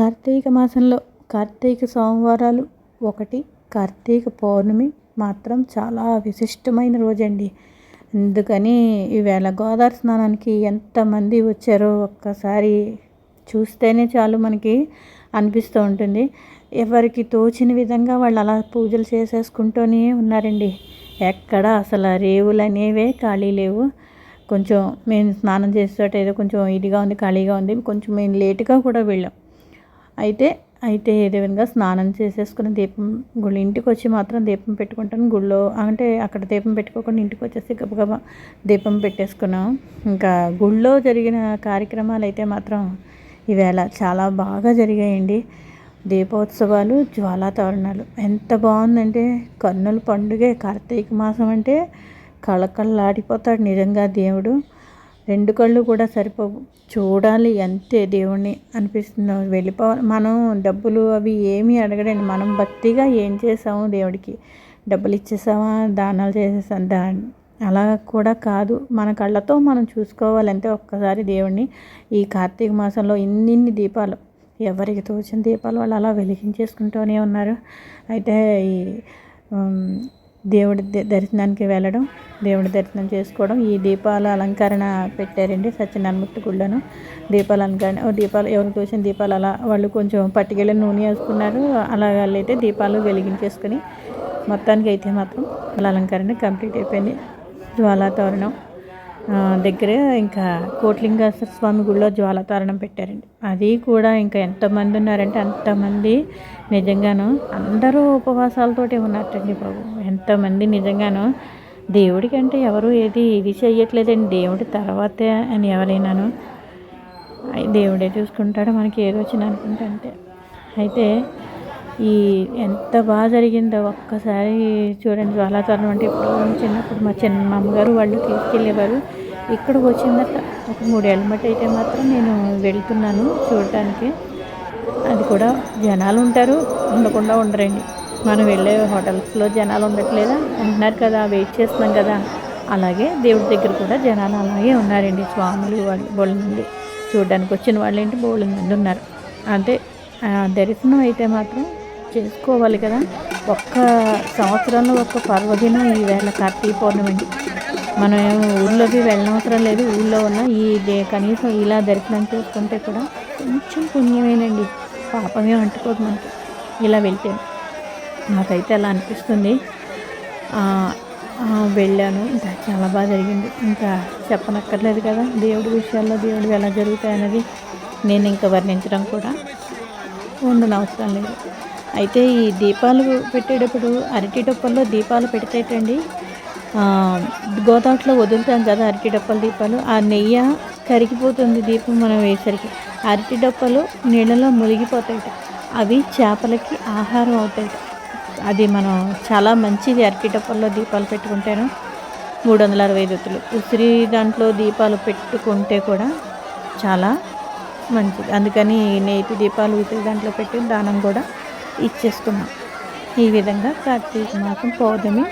కార్తీక మాసంలో కార్తీక సోమవారాలు ఒకటి కార్తీక పౌర్ణమి మాత్రం చాలా విశిష్టమైన రోజండి. అందుకని ఈవేళ గోదావరి స్నానానికి ఎంతమంది వచ్చారో ఒక్కసారి చూస్తేనే చాలు మనకి అనిపిస్తూ ఉంటుంది. ఎవరికి తోచిన విధంగా వాళ్ళు అలా పూజలు చేసేసుకుంటూనే ఉన్నారండి. ఎక్కడ అసలు రేవులు అనేవే ఖాళీ లేవు. కొంచెం మేము స్నానం చేసేటట్టు ఏదో కొంచెం ఇదిగా ఉంది ఖాళీగా ఉంది. కొంచెం మేము లేటుగా కూడా వెళ్ళాం. అయితే అయితే ఏదే విధంగా స్నానం చేసేసుకుని దీపం గుళ్ళు ఇంటికి వచ్చి మాత్రం దీపం పెట్టుకుంటాను. గుళ్ళో అంటే అక్కడ దీపం పెట్టుకోకుండా ఇంటికి వచ్చేసి గబగబా దీపం పెట్టేసుకున్నాం. ఇంకా గుళ్ళో జరిగిన కార్యక్రమాలు అయితే మాత్రం ఈవేళ చాలా బాగా జరిగాయండి. దీపోత్సవాలు జ్వాలా తోరణాలు ఎంత బాగుందంటే కన్నుల పండుగే కార్తీక మాసం అంటే కళకళలాడిపోతాడు నిజంగా దేవుడు. రెండు కళ్ళు కూడా సరిపోవు. చూడాలి అంతే దేవుణ్ణి అనిపిస్తుంది వెళ్ళిపోవాలి. మనం డబ్బులు అవి ఏమీ అడగడండి మనం భక్తిగా ఏం చేసాము దేవుడికి? డబ్బులు ఇచ్చేసామా? దానాలు చేసేసాం దా అలా కూడా కాదు. మన కళ్ళతో మనం చూసుకోవాలంటే ఒక్కసారి దేవుణ్ణి. ఈ కార్తీక మాసంలో ఇన్నిన్ని దీపాలు. ఎవరికి తోచిన దీపాలు వాళ్ళు అలా వెలిగించేసుకుంటూనే ఉన్నారు. అయితే ఈ దేవుడి దర్శనానికి వెళ్ళడం దేవుడి దర్శనం చేసుకోవడం. ఈ దీపాల అలంకరణ పెట్టారండి సత్యనారాయణమూర్తి గుళ్ళను. దీపాల అలంకరణ దీపాలు ఎవరికి వచ్చిన దీపాలు అలా వాళ్ళు కొంచెం పట్టుకెళ్ళి నూనె వేసుకున్నారు. అలా వాళ్ళైతే దీపాలు వెలిగించేసుకుని మొత్తానికి అయితే మాత్రం వాళ్ళ అలంకరణ కంప్లీట్ అయిపోయింది. జ్వాలాతోరణం దగ్గరే ఇంకా కోట్లింగేశ్వర స్వామి గుడిలో జ్వాలతారణం పెట్టారండి. అది కూడా ఇంకా ఎంతమంది ఉన్నారంటే అంతమంది నిజంగాను అందరూ ఉపవాసాలతోటి ఉన్నట్టండి బాబు. ఎంతమంది నిజంగాను దేవుడికి అంటే ఎవరు ఏది ఇది చెయ్యట్లేదండి. దేవుడి తర్వాతే అని ఎవరైనాను. దేవుడే చూసుకుంటాడు మనకి ఏదో వచ్చింది అనుకుంటే అంటే అయితే ఈ ఎంత బాగా జరిగిందో ఒక్కసారి చూడండి. జ్వాలాతరణం అంటే ఇప్పుడు చిన్నప్పుడు మా చిన్న అమ్మగారు వాళ్ళు తీసుకెళ్ళేవారు. ఇక్కడికి వచ్చిందట. ఒక మూడేళ్ళ మట్టి అయితే మాత్రం నేను వెళ్తున్నాను చూడటానికి. అది కూడా జనాలు ఉంటారు. ఉండకుండా ఉండరండి. మనం వెళ్ళే హోటల్స్లో జనాలు ఉండట్లేదా? ఉంటున్నారు కదా వెయిట్ చేస్తున్నాం కదా. అలాగే దేవుడి దగ్గర కూడా జనాలు అలాగే ఉన్నారండి స్వాములు వాళ్ళు బోళ్ళ చూడడానికి వచ్చిన వాళ్ళు ఏంటి? బోళ్ళ ఉన్నారు. అంటే దర్శనం అయితే మాత్రం చేసుకోవాలి కదా. ఒక్క సంవత్సరంలో ఒక్క పర్వదినం ఈవేళ కార్తీక పౌర్ణమి మనం ఊళ్ళోకి వెళ్ళనవసరం లేదు. ఊళ్ళో ఉన్న ఈ కనీసం ఇలా దర్శనం చేసుకుంటే కూడా కొంచెం పుణ్యమేనండి. పాపమే అంటుకోదు మనకి. ఇలా వెళ్తే నాకైతే అలా అనిపిస్తుంది. వెళ్ళాను. ఇంకా చాలా బాగా జరిగింది. ఇంకా చెప్పనక్కర్లేదు కదా దేవుడి విషయాల్లో దేవుడు ఎలా జరుగుతాయన్నది నేను ఇంకా వర్ణించడం కూడా ఉండనవసరం లేదు. అయితే ఈ దీపాలు పెట్టేటప్పుడు అరటి డొప్పల్లో దీపాలు పెడితేటండి గోదావరిలో వదులుతాం కదా అరటి డొప్పల దీపాలు. ఆ నెయ్యి కరిగిపోతుంది దీపం మనం వేసరికి అరటి డొప్పలు నీళ్ళలో మునిగిపోతాయి అవి చేపలకి ఆహారం అవుతాయి అది మనం చాలా మంచిది. అరటిటప్పల్లో దీపాలు పెట్టుకుంటాను మూడు వందల అరవై దొత్తులు ఉసిరి దాంట్లో దీపాలు పెట్టుకుంటే కూడా చాలా మంచిది. అందుకని నేతి దీపాలు ఉసిరి దాంట్లో పెట్టి దానం కూడా ఇచ్చేస్తున్నాం. ఈ విధంగా కార్తీక మాసం పౌర్ణమి